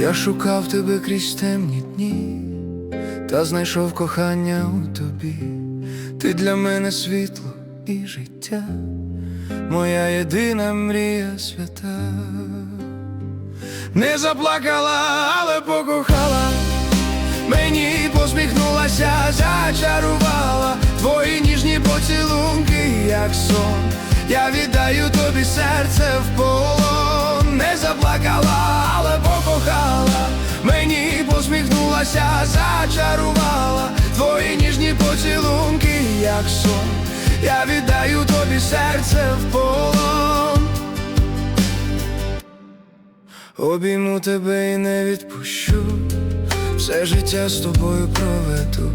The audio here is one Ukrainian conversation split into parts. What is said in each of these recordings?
Я шукав тебе крізь темні дні, та знайшов кохання у тобі. Ти для мене світло і життя, моя єдина мрія свята. Не заплакала, але покохала, мені посміхнулася, зачарувала твої ніжні поцілунки, як сон. Я віддаю тобі серце в полон, посміхнулася, зачарувала твої ніжні поцілунки, як сон. Я віддаю тобі серце в полон. Обійму тебе і не відпущу, все життя з тобою проведу.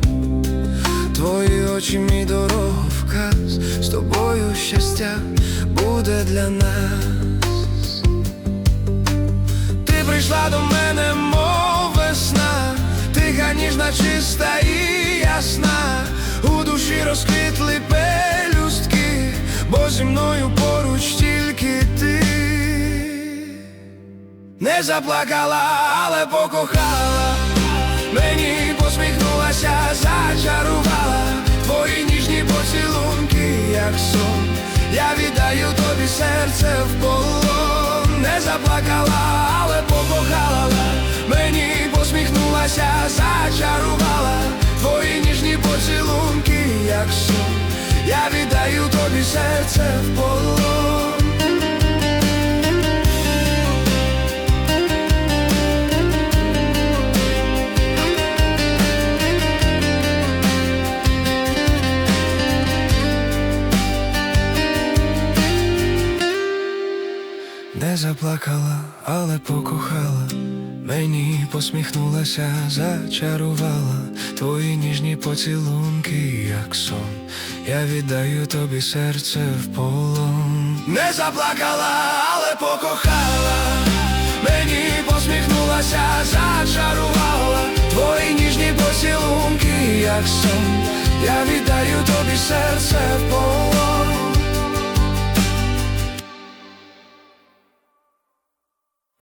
Твої очі, мій дороговказ, з тобою щастя буде для нас. Ти прийшла до мене, чиста і ясна, у душі розквітли пелюстки, бо зі мною поруч тільки ти. Не заплакала, але покохала, мені посміхнулася, зачарувала твої ніжні поцілунки, як сон. Я віддаю тобі серце в полон, не заплакала, Я віддаю тобі серце в полон. Не заплакала, але покохала, мені посміхнулася, зачарувала твої ніжні поцілунки, як сон. Я віддаю тобі серце в полон. Не заплакала, але покохала, мені посміхнулася, зачарувала твої ніжні поцілунки, як сон. Я віддаю тобі серце в полон.